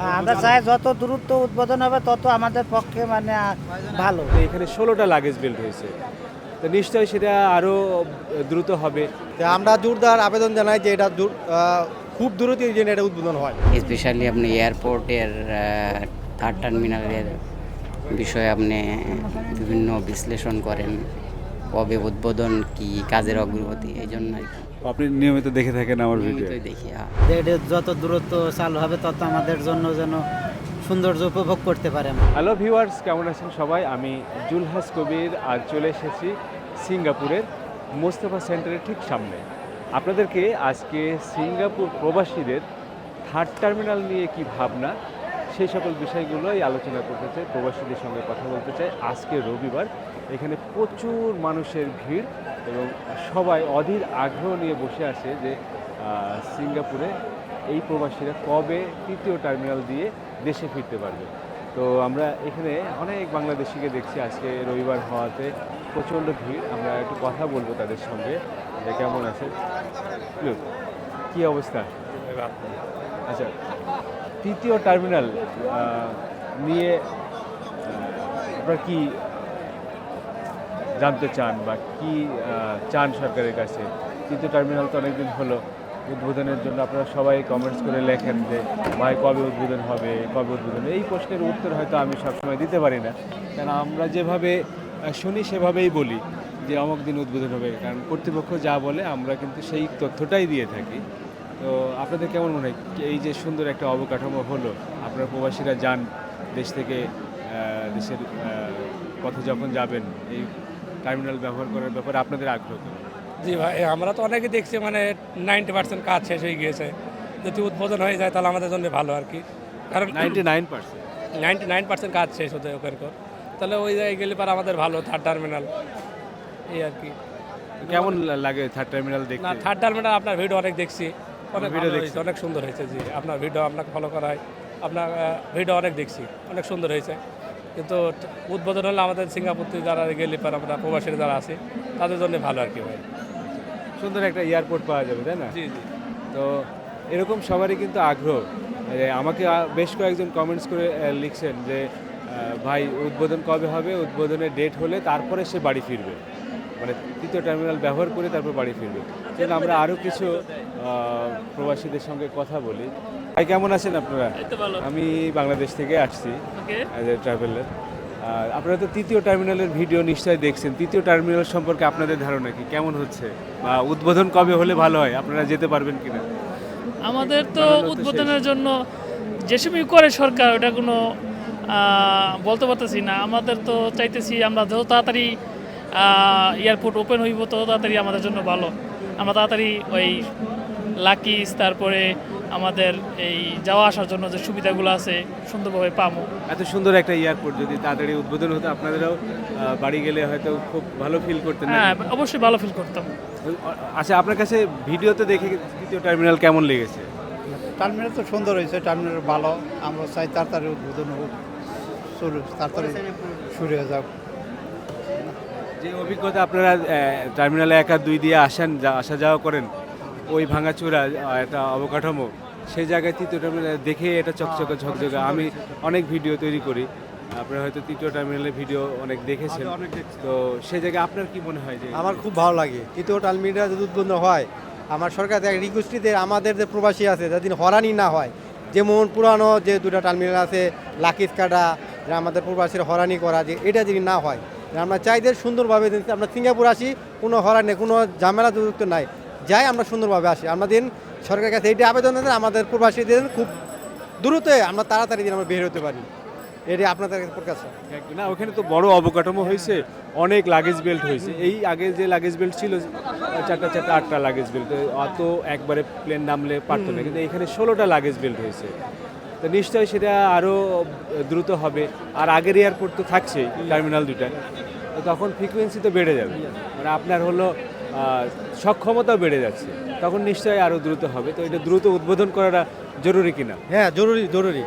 আমরা চাই যত দ্রুত উদ্বোধন হবে তত আমাদের পক্ষে মানে ভালো। এখানে ষোলোটা লাগেজ বেল্ট হয়েছে। তো নিশ্চয়ই সেটা আরও দ্রুত হবে। তো আমরা জোরদার আবেদন জানাই যে এটা দূর- খুব দ্রুত যেন এটা উদ্বোধন হয়। স্পেশালি আপনি এয়ারপোর্টের থার্ড টার্মিনালের বিষয়ে আপনি বিভিন্ন বিশ্লেষণ করেন। কবে উদ্বোধন কি কাজের অগ্রগতি এই জন্য আর কি। আপনি নিয়মিত দেখে থাকেন আমার ভিডিও দেখি হ্যাঁ। এটা যত দূরত্ব চালু হবে তত আমাদের জন্য যেন সৌন্দর্য উপভোগ করতে পারে আমরা। হ্যালো ভিউয়ার্স কেমন আছেন সবাই? আমি জুলহাস কবির আর চলে এসেছি সিঙ্গাপুরের মোস্তফা সেন্টারের ঠিক সামনে। আপনাদেরকে আজকে সিঙ্গাপুর প্রবাসীদের থার্ড টার্মিনাল নিয়ে কি ভাবনা সেই সকল বিষয়গুলোই আলোচনা করতে চাই প্রবাসীদের সঙ্গে কথা বলতে চাই। আজকে রবিবার এখানে প্রচুর মানুষের ভিড় এবং সবাই অধীর আগ্রহ নিয়ে বসে আছে যে সিঙ্গাপুরে এই প্রবাসীরা কবে তৃতীয় টার্মিনাল দিয়ে দেশে ফিরতে পারবে। তো আমরা এখানে অনেক বাংলাদেশিকে দেখছি আজকে রবিবার হওয়াতে প্রচণ্ড ভিড়। আমরা একটু কথা বলব তাদের সঙ্গে। যে কেমন আছে? কি অবস্থা? আচ্ছা তৃতীয় টার্মিনাল নিয়ে আপনারা কি জানতে চান বা কি চান সরকারের কাছে? তৃতীয় টার্মিনাল তো অনেকদিন হলো। উদ্বোধনের জন্য আপনারা সবাই কমেন্টস করে লেখেন যে, ভাই, কবে উদ্বোধন হবে? কবে উদ্বোধন? এই প্রশ্নের উত্তর হয়তো আমি সবসময় দিতে পারি না। কারণ আমরা যেভাবে শুনি সেভাবেই বলি যে, অমুক দিন উদ্বোধন হবে। কারণ কর্তৃপক্ষ যা বলে, আমরা কিন্তু সেই তথ্যটাই দিয়ে থাকি। তো আপনাদের কেমন মনে হয়? এই যে সুন্দর একটা অবকাঠামো হলো, আপনারা প্রবাসীরা যান, দেশ থেকে দেশের পথে যখন যাবেন, এই টার্মিনাল ব্যবহার করার ব্যাপারে আপনাদের আগ্রহ? জি ভাই আমরা তো অনেকে দেখছি মানে নাইনটি পার্সেন্ট কাজ শেষ হয়ে গিয়েছে। যদি উদ্বোধন হয়ে যায় তাহলে আমাদের জন্য ভালো আর কি। কারণ ninety nine percent ninety nine percent কাজ শেষ হতে ওখানকার তাহলে ওই জায়গায় গেলে পর আমাদের ভালো থার্ড টার্মিনাল এই আর কি। কেমন লাগে থার্ড টার্মিনাল না দেখতে থার্ড টার্মিনাল আপনার ভিডিও অনেক দেখছি। অনেক ভিডিও ভিডিও দেখছি। অনেক সুন্দর হয়েছে জি। আপনার ভিডিও আপনাকে ফলো করা হয়। আপনার ভিডিও অনেক দেখছি অনেক সুন্দর হয়েছে। কিন্তু উদ্বোধন হলে আমাদের সিঙ্গাপুর থেকে যারা গেলে পর আমরা প্রবাসীরা যারা আছে তাদের জন্য ভালো আর কি ভাই। সুন্দর একটা এয়ারপোর্ট পাওয়া যাবে তাই না? জি জি। তো এরকম সবারই কিন্তু আগ্রহ। আমাকে বেশ কয়েকজন কমেন্টস করে লিখছেন যে ভাই উদ্বোধন কবে হবে? উদ্বোধনের ডেট হলে তারপরে সে বাড়ি ফিরবে। মানে তৃতীয় টার্মিনাল ব্যবহার করে তারপর বাড়ি ফিরবে সেজন্য আমরা আরও কিছু প্রবাসীদের সঙ্গে কথা বলি। ভাই কেমন আছেন আপনারা? আমি বাংলাদেশ থেকে আসছি অ্যাজ এ ট্রাভেলার আর আপনারা তো তৃতীয় টার্মিনালের ভিডিও নিশ্চয়ই দেখছেন। তৃতীয় টার্মিনাল সম্পর্কে আপনাদের ধারণা কি? কেমন হচ্ছে? বা উদ্বোধন কবে হলে ভালো হয়? আপনারা যেতে পারবেন কিনা? আমাদের তো উদ্বোধনের জন্য যেসবই করে সরকার ওটা কোনো বলতে পারতেছি না। আমাদের তো চাইতেছি আমরা যত তাড়াতাড়ি এয়ারপোর্ট ওপেন হইব তত তাড়াতাড়ি আমাদের জন্য ভালো। আমরা তাড়াতাড়ি ওই লাকিস তারপরে আমাদের এই যাওয়া আসার জন্য যে সুবিধাগুলো আছে সুন্দরভাবে পাবো। এত সুন্দর একটা এয়ারপোর্ট যদি তাড়াতাড়ি উদ্বোধন হতো আপনাদেরও বাড়ি গেলে হয়তো খুব ভালো ফিল করতেন? হ্যাঁ অবশ্যই ভালো ফিল করতাম। আচ্ছা আপনার কাছে ভিডিওতে দেখে তৃতীয় টার্মিনাল কেমন লেগেছে? টার্মিনাল তো সুন্দর হয়েছে টার্মিনাল ভালো। আমরা চাই তাড়াতাড়ি উদ্বোধন হোক তাড়াতাড়ি শুরু হয়ে যাক। যে অভিজ্ঞতা আপনারা টার্মিনালে একা দুই দিয়ে আসেন যা আসা যাওয়া করেন ওই ভাঙাচোরা একটা অবকাঠামো সেই জায়গায় তৃতীয় টার্মিনাল দেখে এটা চকচকে ঝকঝকে। আমি অনেক ভিডিও তৈরি করি। আপনারা হয়তো তৃতীয় টার্মিনালের ভিডিও অনেক দেখেছেন। তো সেই জায়গায় আপনার কি মনে হয় যে আমার খুব ভালো লাগে। তৃতীয় টার্মিনাল যদি উদ্বোধন হয় আমার সরকার থেকে রিকোয়েস্টিতে আমাদের যে প্রবাসী আছে যাদের হরানি না হয়। যেমন পুরানো যে দুটা টার্মিনাল আছে লাকিস কাটা যে আমাদের প্রবাসীর হরানি করা যে এটা যদি না হয় আমরা চাই যে সুন্দরভাবে আমরা সিঙ্গাপুর আসি কোনো হরা নেই কোনো ঝামেলা যুক্ত নাই। যাই আমরা সুন্দরভাবে আসি। আমাদের সরকারের কাছে এইটা আবেদন আমাদের প্রবাসীদের খুব দ্রুত আমরা তাড়াতাড়ি দিন আমরা বের হতে পারি। এটি আপনাদের কাছে না ওখানে তো বড় অবকাঠামো হয়েছে অনেক লাগেজ বেল্ট হয়েছে। এই আগে যে লাগেজ বেল্ট ছিল চারটা চারটা আটটা লাগেজ বেল্ট অত একবারে প্লেন নামলে পারতো না। কিন্তু এখানে ষোলোটা লাগেজ বেল্ট হয়েছে। তো নিশ্চয়ই সেটা আরও দ্রুত হবে। আর আগের এয়ারপোর্ট তো থাকছেই টার্মিনাল দুটা তো তখন ফ্রিকুয়েন্সি তো বেড়ে যাবে। মানে আপনার হলো আহ, সক্ষমতাও বেড়ে যাচ্ছে। তখন নিশ্চয়ই আরও দ্রুত হবে। তো এটা দ্রুত উদ্বোধন করাটা জরুরি কিনা? হ্যাঁ জরুরি জরুরি।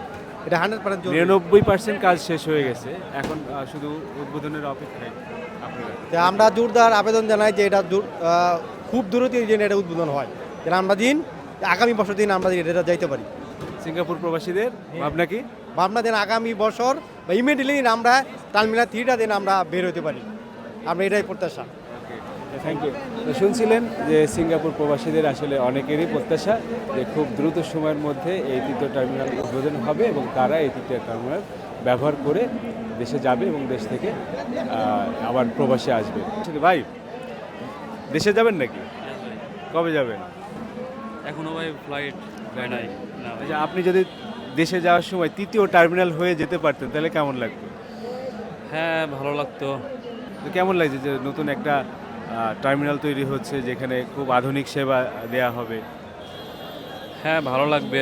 এটা হান্ড্রেড পার্সেন্ট নিরানব্বই পার্সেন্ট কাজ শেষ হয়ে গেছে। এখন শুধু উদ্বোধনের অপেক্ষায় তো আমরা জোরদার আবেদন জানাই যে এটা খুব দ্রুতই যেন এটা উদ্বোধন হয়। যেন আমরা দিন আগামী বছর দিন আমরা এটা যাইতে পারি। সিঙ্গাপুর প্রবাসীদের ভাবনা কি? ভাবনা দেন আগামী বছর বা ইমিডিয়েটলি আমরা টার্মিনাল থ্রিটা দিন আমরা বের হতে পারি। আমরা এটাই প্রত্যাশা। থ্যাংক ইউ শুনছিলেন যে সিঙ্গাপুর প্রবাসীদের আসলে অনেকেরই প্রত্যাশা যে খুব দ্রুত সময়ের মধ্যে এই তৃতীয় টার্মিনাল উদ্বোধন হবে এবং তারা এই তৃতীয় টার্মিনাল ব্যবহার করে দেশে যাবে এবং দেশ থেকে আবার প্রবাসে আসবে। আসলে ভাই দেশে যাবেন নাকি? কবে যাবেন? এখনও ভাই ফ্লাইট হয় নাই। আচ্ছা আপনি যদি দেশে যাওয়ার সময় তৃতীয় টার্মিনাল হয়ে যেতে পারতেন তাহলে কেমন লাগতো? হ্যাঁ ভালো লাগতো। তো কেমন লাগছে যে নতুন একটা টার্মিনাল তৈরি হচ্ছে যেখানে খুব আধুনিক সেবা দেয়া হবে? হ্যাঁ ভালো লাগবে।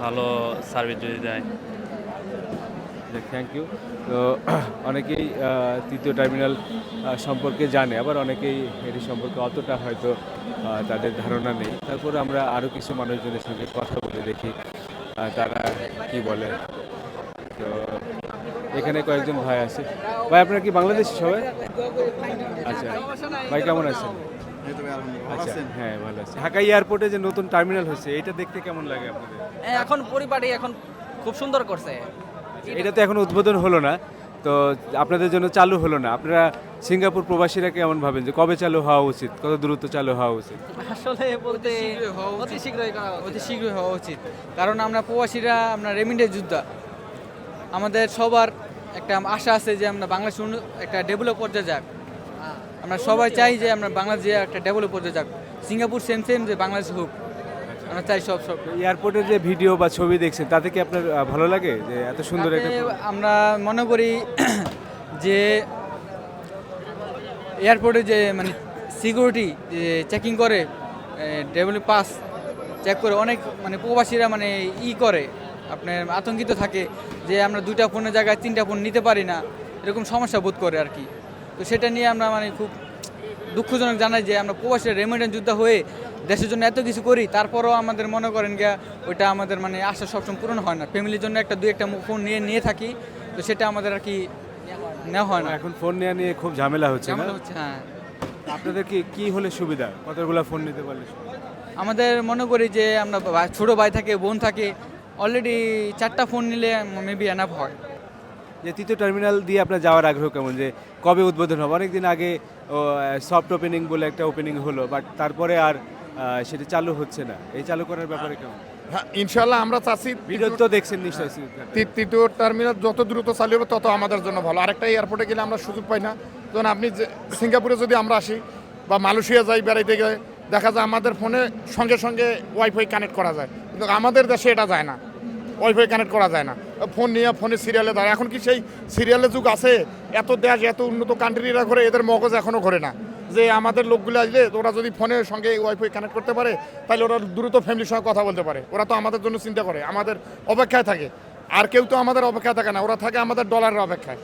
ভালো সার্ভিস যদি দেয়। থ্যাংক ইউ তো, অনেকেই তৃতীয় টার্মিনাল সম্পর্কে জানে, আবার অনেকেই এটি সম্পর্কে অতটা হয়তো তাদের ধারণা নেই। তারপর আমরা আরও কিছু মানুষজনের সঙ্গে কথা বলে দেখি তারা কি বলে। তো, এখানে কয়েকজন ভাই আছে। ভাই, আপনারা কি বাংলাদেশি সবাই? আচ্ছা ভাই, কেমন আছেন? আচ্ছা হ্যাঁ ভালো আছে। এয়ারপোর্টে যে নতুন টার্মিনাল এটা দেখতে কেমন লাগে এখন পরিপাটি এখন খুব সুন্দর করছে। এটা তো এখন উদ্বোধন হলো না তো আপনাদের জন্য চালু হলো না। আপনারা সিঙ্গাপুর প্রবাসীরা কেমন ভাবেন যে কবে চালু হওয়া উচিত কত দ্রুত চালু হওয়া উচিত? আসলে বলতে অতি শীঘ্রই করা অতি শীঘ্রই হওয়া উচিত। কারণ আমরা প্রবাসীরা আমরা রেমিডেন্স যোদ্ধা। আমাদের সবার একটা আশা আছে যে আমরা বাংলাদেশ একটা ডেভেলপ পর্যায়ে যাক। আমরা সবাই চাই যে আমরা বাংলাদেশে একটা ডেভেলপ পর্যায়ে যাক। সিঙ্গাপুর সেম সেম যে বাংলাদেশ হোক। চাই সব সব এয়ারপোর্টের যে ভিডিও বা ছবি দেখছেন তাতে কি আপনার ভালো লাগে যে এত সুন্দর একটা আমরা মনে করি যে এয়ারপোর্টে যে মানে সিকিউরিটি যে চেকিং করে ডেভেলপ পাস চেক করে অনেক মানে প্রবাসীরা মানে ই করে। আপনার আতঙ্কিত থাকে যে আমরা দুইটা ফোনের জায়গায় তিনটা ফোন নিতে পারি না এরকম সমস্যা বোধ করে আর কি। তো সেটা নিয়ে আমরা মানে খুব দুঃখজনক জানাই যে আমরা প্রবাসীরা রেমিডেন্স যুদ্ধ হয়ে দেশের জন্য এত কিছু করি তারপরও আমাদের মনে করেন গিয়া ওইটা আমাদের মানে আশা সবসময় পূরণ হয় না। ফ্যামিলির জন্য একটা দুই একটা ফোন নিয়ে নিয়ে থাকি তো সেটা আমাদের আর কি নেওয়া হয় না। এখন ফোন নেওয়া নিয়ে খুব ঝামেলা হচ্ছে ঝামেলা হচ্ছে হ্যাঁ। আপনাদের কি কি হলে সুবিধা? কতগুলো ফোন নিতে পারলে আমাদের মনে করি যে আমরা ছোট ভাই থাকে বোন থাকে অলরেডি চারটা ফোন নিলে মেবি এনাফ হয়। যে তৃতীয় টার্মিনাল দিয়ে আপনার যাওয়ার আগ্রহ কেমন? যে কবে উদ্বোধন হবে? অনেকদিন আগে সফট ওপেনিং বলে একটা ওপেনিং হলো বাট তারপরে আর সেটা চালু হচ্ছে না। এই চালু করার ব্যাপারে কেমন? হ্যাঁ ইনশাল্লাহ আমরা চাচ্ছি তো দেখছেন নিশ্চয়ই তৃ- তৃতীয় টার্মিনাল যত দ্রুত চালু হবে তত আমাদের জন্য ভালো। আরেকটা এয়ারপোর্টে গেলে আমরা সুযোগ পাই না। যেমন আপনি যে সিঙ্গাপুরে যদি আমরা আসি বা মালয়েশিয়া যাই বেড়াইতে গেলে দেখা যায় আমাদের ফোনে সঙ্গে সঙ্গে ওয়াইফাই কানেক্ট করা যায়। কিন্তু আমাদের দেশে এটা যায় না। ওয়াইফাই কানেক্ট করা যায় না। ফোন নিয়ে, ফোনে সিরিয়ালে দাঁড়ায়। এখন কি সেই সিরিয়ালের যুগ আছে? এত দেশ, এত উন্নত কান্ট্রিরা ঘরে, এদের মগজ এখনও ঘরে না। যে আমাদের লোকগুলো আসলে, ওরা যদি ফোনের সঙ্গে ওয়াইফাই কানেক্ট করতে পারে, তাহলে ওরা দ্রুত ফ্যামিলির সঙ্গে কথা বলতে পারে। ওরা তো আমাদের জন্য চিন্তা করে, আমাদের অপেক্ষায় থাকে। আর কেউ তো আমাদের অপেক্ষায় থাকে না, ওরা থাকে আমাদের ডলারের অপেক্ষায়।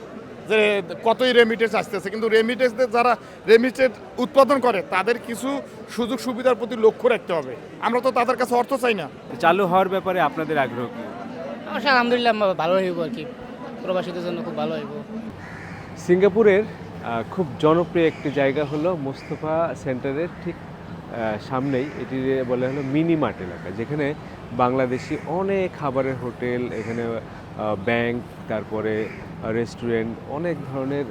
যে কতই রেমিটেন্স আসতেছে, কিন্তু রেমিটেন্স যারা রেমিটেন্স উৎপাদন করে, তাদের কিছু সুযোগ সুবিধার প্রতি লক্ষ্য রাখতে হবে। আমরা তো তাদের কাছে অর্থ চাই না। চালু হওয়ার ব্যাপারে আপনাদের আগ্রহ আলহামদুলিল্লাহ ভালো হইব আর কি। প্রবাসীদের জন্য খুব ভালো হইব। সিঙ্গাপুরের খুব জনপ্রিয় একটি জায়গা হলো মোস্তফা সেন্টারের ঠিক সামনেই। এটি বলে হলো মিনি মার্ট এলাকা, যেখানে বাংলাদেশি অনেক খাবারের হোটেল, এখানে ব্যাংক, তারপরে রেস্টুরেন্ট, অনেক ধরনের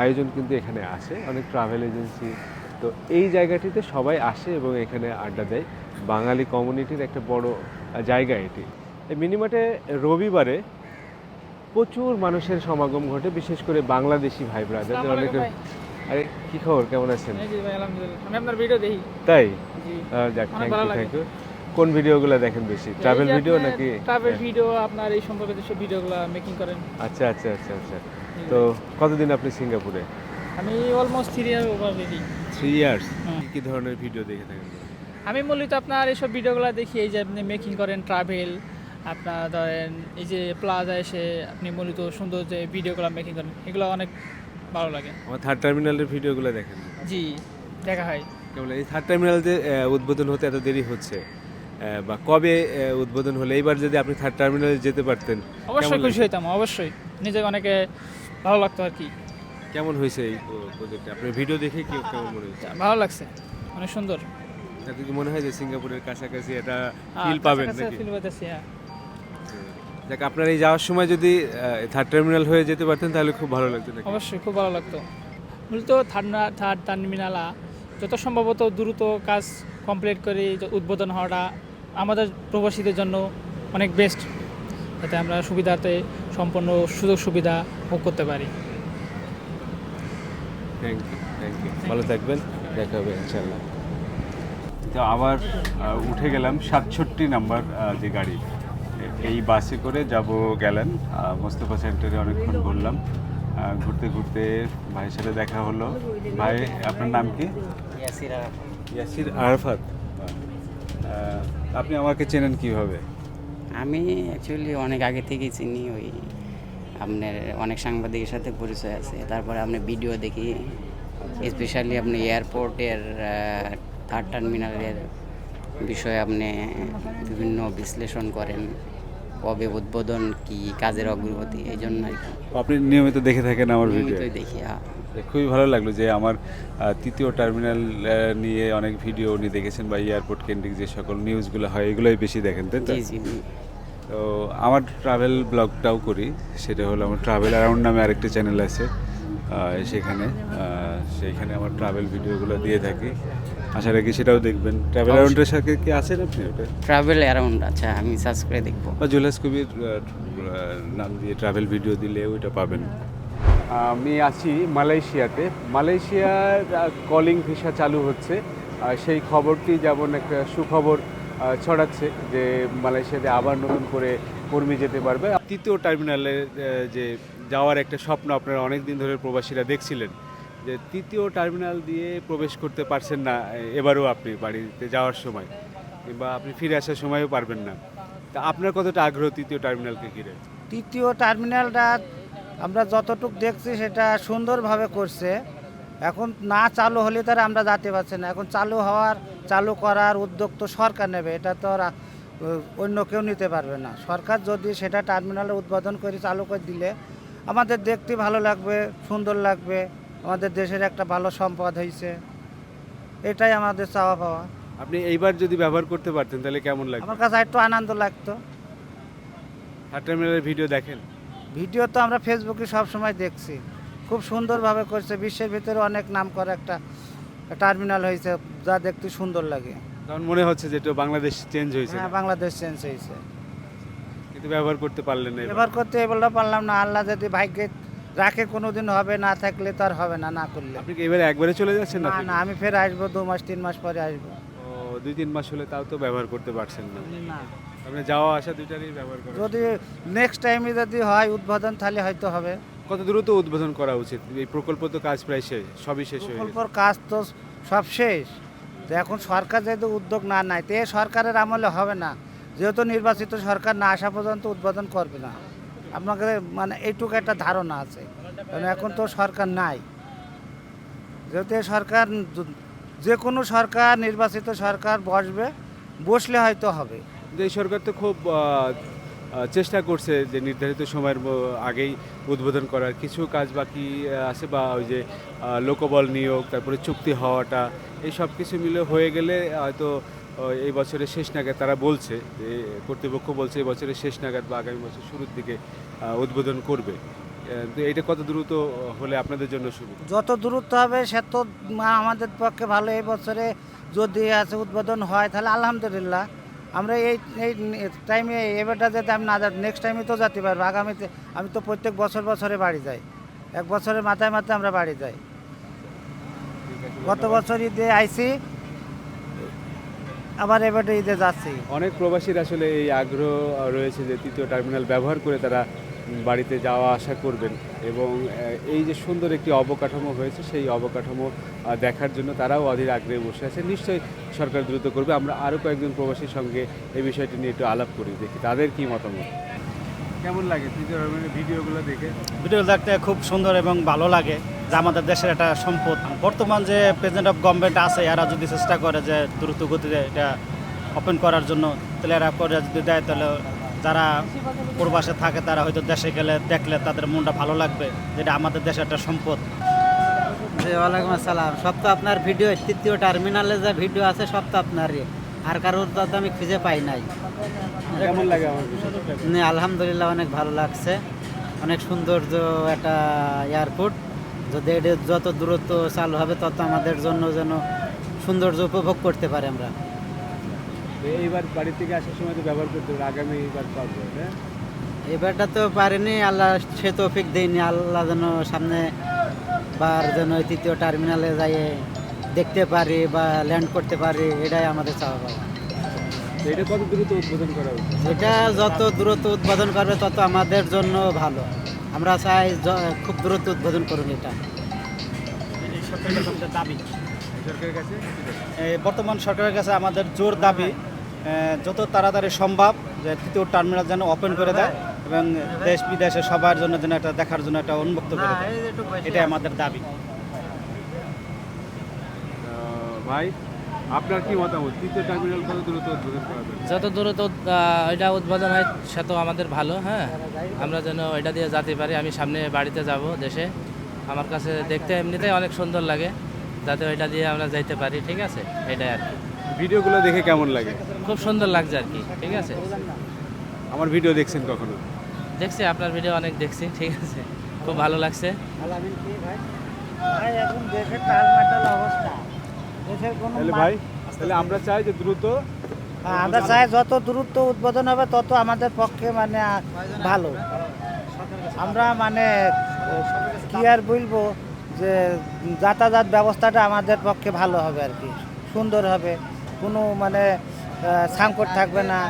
আয়োজন কিন্তু এখানে আসে অনেক ট্রাভেল এজেন্সি। তো এই জায়গাটিতে সবাই আসে এবং এখানে আড্ডা দেয়। বাঙালি কমিউনিটির একটা বড় জায়গা এটি। এই মিনিমার্টে রবিবারে প্রচুর মানুষের সমাগম ঘটে বিশেষ করে বাংলাদেশি ভাই ব্রাদারদের অনেক আরে কি খবর? কেমন আছেন? আমি আপনার ভিডিও দেখি। তাই? যাক থ্যাংক ভালো ইউ লাগে। থ্যাংক ইউ কোন ভিডিওগুলো দেখেন বেশি? ট্রাভেল ভিডিও নাকি ট্রাভেল হ্যাঁ। ভিডিও আপনার এই সম্পর্কে যেসব ভিডিওগুলো মেকিং করেন। আচ্ছা আচ্ছা আচ্ছা আচ্ছা। তো কতদিন আপনি সিঙ্গাপুরে? আমি almost three year over ready three years. কি ধরনের ভিডিও দেখে থাকেন? আমি মূলত আপনার এইসব ভিডিওগুলো দেখি এই যে আপনি মেকিং করেন ট্রাভেল আপনার ধরেন এই যে প্লাজা এসে আপনি মূলত সুন্দর যে ভিডিওগুলো মেকিং করেন এগুলো অনেক ভালো লাগে। আমার থার্ড টার্মিনালের ভিডিওগুলো দেখেন। জি দেখা হয়। কেমন এই থার্ড টার্মিনাল যে উদ্বোধন হতে এত দেরি হচ্ছে বা কবে উদ্বোধন হলে? এইবার যদি আপনি থার্ড টার্মিনালে যেতে পারতেন অবশ্যই খুশি হইতাম অবশ্যই। নিজেকে অনেকে ভালো লাগতো আর কি। কেমন হয়েছে এই প্রজেক্টটা আপনার ভিডিও দেখে কি কেমন মনে হয়েছে? ভালো লাগছে অনেক সুন্দর। কি মনে হয় যে সিঙ্গাপুরের কাছাকাছি এটা ফিল পাবেন নাকি? ফিল পাইতেছি হ্যাঁ। দেখ আপনার এই যাওয়ার সময় যদি থার্ড টার্মিনাল হয়ে যেতে পারতেন তাহলে খুব ভালো লাগতো? অবশ্যই খুব ভালো লাগতো। মূলত থার্ড থার্ড টার্মিনালা যত সম্ভবত দ্রুত কাজ কমপ্লিট করে উদ্বোধন হওয়াটা আমাদের প্রবাসীদের জন্য অনেক বেস্ট যাতে আমরা সুবিধাতে সম্পূর্ণ সুযোগ সুবিধা ভোগ করতে পারি। থ্যাংক ইউ থ্যাংক ইউ ভালো থাকবেন দেখা হবে ইনশাল্লাহ তো আবার উঠে গেলাম সাতষট্টি নাম্বার যে গাড়ি। এই বাসে করে যাব গেলেন। মোস্তফা সেন্টারে অনেকক্ষণ ঘুরলাম। ঘুরতে ঘুরতে ভাইয়ের সাথে দেখা হলো। ভাই আপনার নাম কি? ইয়াসির আরফাত। আপনি আমাকে চেনেন কীভাবে? আমি অ্যাকচুয়ালি অনেক আগে থেকেই চিনি ওই আপনার অনেক সাংবাদিকের সাথে পরিচয় আছে। তারপরে আপনি ভিডিও দেখি স্পেশালি আপনি এয়ারপোর্টের থার্ড টার্মিনালের বিষয়ে আপনি বিভিন্ন বিশ্লেষণ করেন। কবে উদ্বোধন কি কাজের অগ্রগতি এই জন্য আর কি আপনি নিয়মিত দেখে থাকেন আমার ভিডিও নিয়মিতই দেখি হ্যাঁ। খুবই ভালো লাগল যে আমার তৃতীয় টার্মিনাল নিয়ে অনেক ভিডিও উনি দেখেছেন বা এয়ারপোর্ট কেন্দ্রিক যে সকল নিউজগুলো হয় এগুলোই বেশি দেখেন তাই তো জি জি জি। তো আমার ট্রাভেল ব্লগটাও করি সেটা হলো আমার ট্রাভেল অ্যারাউন্ড নামে আরেকটি চ্যানেল আছে সেখানে সেইখানে আমার ট্রাভেল ভিডিওগুলো দিয়ে থাকি। আশা রাখি সেটাও দেখবেন। ট্রাভেল অ্যারাউন্ডের সাথে কি আছেন আপনি ওটা? ট্রাভেল অ্যারাউন্ড আচ্ছা আমি সার্চ করে দেখব। বা জুলাস কবির নাম দিয়ে ট্রাভেল ভিডিও দিলে ওইটা পাবেন। আমি আছি মালয়েশিয়াতে। মালয়েশিয়ার কলিং ভিসা চালু হচ্ছে। সেই খবরটি যেমন একটা সুখবর ছড়াচ্ছে যে মালয়েশিয়াতে আবার নতুন করে কর্মী যেতে পারবে। তৃতীয় টার্মিনালে যে যাওয়ার একটা স্বপ্ন আপনারা অনেক দিন ধরে প্রবাসীরা দেখছিলেন। যে তৃতীয় টার্মিনাল দিয়ে প্রবেশ করতে পারছেন না এবারও আপনি বাড়িতে যাওয়ার সময়, কিংবা আপনি ফিরে আসার সময়ও পারবেন না। তা আপনার কতটা আগ্রহ তৃতীয় টার্মিনালকে ঘিরে? তৃতীয় টার্মিনালটা আমরা যতটুক দেখছি সেটা সুন্দরভাবে করছে। এখন না চালু হলে তার আমরা যেতে পারছি না। এখন চালু হওয়ার, চালু করার উদ্যোগ তো সরকার নেবে, এটা তো অন্য কেউ নিতে পারবে না। সরকার যদি সেটা টার্মিনালে উদ্বোধন করে, চালু করে দিলে আমাদের দেখতে ভালো লাগবে, সুন্দর লাগবে। আমাদের দেশের একটা ভালো সম্পদ হয়েছে এটাই আমাদের চাওয়া পাওয়া। আপনি এইবার যদি ব্যবহার করতে পারতেন তাহলে কেমন লাগবে আমার কাছে একটু আনন্দ লাগতো। থার্ড টার্মিনালের ভিডিও দেখেন। ভিডিও তো আমরা ফেসবুকে সব সময় দেখছি। খুব সুন্দরভাবে করছে। বিশ্বের ভিতরে অনেক নাম করা একটা টার্মিনাল হয়েছে যা দেখতে সুন্দর লাগে। তখন মনে হচ্ছে যে এটা বাংলাদেশ চেঞ্জ হয়েছে হ্যাঁ বাংলাদেশ চেঞ্জ হয়েছে কিন্তু ব্যবহার করতে পারলেন না। এবার। করতে বললে পারলাম না। আল্লাহ যদি ভাগ্যে রাখে কোনোদিন হবে না থাকলে তো আর হবে না না করলে। আপনি কি এবারে একবারে চলে যাচ্ছেন না না আমি ফের আসব দু মাস তিন মাস পরে আসব। ও দুই তিন মাস হলে তাও তো ব্যবহার করতে পারছেন না। না। আপনি যাওয়া আসা দুইটারই ব্যবহার করেন যদি নেক্সট টাইমে যদি হয় উদ্বোধন তাহলে হয়তো হবে। কত দ্রুত উদ্বোধন করা উচিত? এই প্রকল্প তো কাজ প্রায় শেষ সবই শেষ হয়ে গেছে। প্রকল্পর কাজ তো সব শেষ। তো এখন সরকার যেহেতু উদ্যোগ না নেয় তো সরকারের আমলে হবে না। যেহেতু নির্বাচিত সরকার না আসা পর্যন্ত উদ্বোধন করবে না। আপনাকে মানে এইটুকু একটা ধারণা আছে। কারণ এখন তো সরকার নাই। যেহেতু সরকার যে কোনো সরকার, নির্বাচিত সরকার বসবে, বসলে হয়তো হবে। এই সরকার তো খুব চেষ্টা করছে যে নির্ধারিত সময়ের আগেই উদ্বোধন করার। কিছু কাজ বাকি আছে বা ওই যে লোকবল নিয়োগ, তারপরে চুক্তি হওয়াটা, এই সব কিছু মিলে হয়ে গেলে হয়তো এই বছরের শেষ নাগাদ তারা বলছে যে কর্তৃপক্ষ বলছে এই বছরের শেষ নাগাদ বা আগামী বছর শুরুর দিকে উদ্বোধন করবে। তো এটা কত দ্রুত হলে আপনাদের জন্য সুবিধা যত দূরত্ব হবে সে তো আমাদের পক্ষে ভালো। এই বছরে যদি আছে উদ্বোধন হয় তাহলে আলহামদুলিল্লাহ। আমরা এই এই টাইমে এবারটা যাতে আমি না নেক্সট টাইমে তো যেতে পারব। আগামীতে আমি তো প্রত্যেক বছর বছরে বাড়ি যাই। এক বছরের মাথায় মাথায় আমরা বাড়ি যাই। গত বছর ঈদে আইছি আবার এবারে ঈদে যাচ্ছি। অনেক প্রবাসীর আসলে এই আগ্রহ রয়েছে যে তৃতীয় টার্মিনাল ব্যবহার করে তারা বাড়িতে যাওয়া আসা করবেন এবং এই যে সুন্দর একটি অবকাঠামো হয়েছে সেই অবকাঠামো দেখার জন্য তারাও অধীর আগ্রহে বসে আছে। নিশ্চয়ই সরকার দ্রুত করবে। আমরা আরও কয়েকজন প্রবাসীর সঙ্গে এই বিষয়টি নিয়ে একটু আলাপ করি দেখি তাদের কি মতামত। কেমন লাগে তৃতীয় ভিডিওগুলো দেখে? ভিডিও দেখতে খুব সুন্দর এবং ভালো লাগে। যে আমাদের দেশের একটা সম্পদ। বর্তমান যে প্রেসিডেন্ট অফ গভর্নমেন্ট আছে এরা যদি চেষ্টা করে যে দ্রুত গতিতে এটা ওপেন করার জন্য তাহলে এরা করে যদি দেয় তাহলে যারা প্রবাসে থাকে তারা হয়তো দেশে গেলে দেখলে তাদের মনটা ভালো লাগবে যেটা আমাদের দেশের একটা সম্পদ। জি ওয়ালাইকুম আসসালাম। সব তো আপনার ভিডিও তৃতীয় টার্মিনালে যে ভিডিও আছে সব তো আপনারই। আর কারোর তো আমি খুঁজে পাই নাই। কেমন লাগে আমার আলহামদুলিল্লাহ অনেক ভালো লাগছে। অনেক সৌন্দর্য একটা এয়ারপোর্ট যদি এটা যত দূরত্ব চালু হবে তত আমাদের জন্য যেন সৌন্দর্য উপভোগ করতে পারে আমরা। এইবার বাড়ি থেকে আসার সময় তো ব্যবহার করতে হবে আগামী বার পারব এবারটা তো পারিনি আল্লাহ সে তো তৌফিক দেয়নি আল্লাহ যেন সামনে বার যেন তৃতীয় টার্মিনালে যাই দেখতে পারি বা ল্যান্ড করতে পারি এটাই আমাদের চাওয়া পাওয়া এটা কত দ্রুত উদ্বোধন করা এটা যত দ্রুত উদ্বোধন করবে তত আমাদের জন্য ভালো। আমরা চাই খুব দ্রুত উদ্বোধন করুন এটা। সরকারের কাছে আমাদের দাবি? সরকারের কাছে? এই বর্তমান সরকারের কাছে আমাদের জোর দাবি যত তাড়াতাড়ি সম্ভব যে তৃতীয় টার্মিনাল যেন ওপেন করে দেয় এবং দেশ বিদেশে সবার জন্য যেন একটা দেখার জন্য একটা উন্মুক্ত করে দেয়। এটাই আমাদের দাবি। ভাই? আপনার কি মতামত? তৃতীয় টার্মিনাল কত দ্রুত উদ্বোধন করা যত দ্রুত এটা উদ্বোধন হয় সে তো আমাদের ভালো হ্যাঁ? আমরা যেন এটা দিয়ে যেতে পারি আমি সামনে বাড়িতে যাব দেশে। আমার কাছে দেখতে এমনিতেই অনেক সুন্দর লাগে যাতে ওইটা দিয়ে আমরা যাইতে পারি ঠিক আছে? এটাই আর কি। ভিডিওগুলো দেখে কেমন লাগে? খুব সুন্দর লাগছে আর কি ঠিক আছে? আমার ভিডিও দেখছেন কখনো? দেখছি আপনার ভিডিও অনেক দেখছি ঠিক আছে? খুব ভালো লাগছে। ভাই? এখন দেশের অবস্থা। তাহলে ভাই তাহলে আমরা চাই যে দ্রুত হ্যাঁ, আমরা চাই যত দ্রুত উদ্বোধন হবে তত আমাদের পক্ষে মানে ভালো। আমরা মানে কি আর বলব যে যাতায়াত ব্যবস্থাটা আমাদের পক্ষে ভালো হবে আর কি। সুন্দর হবে। কোনো মানে সাংকট থাকবে না।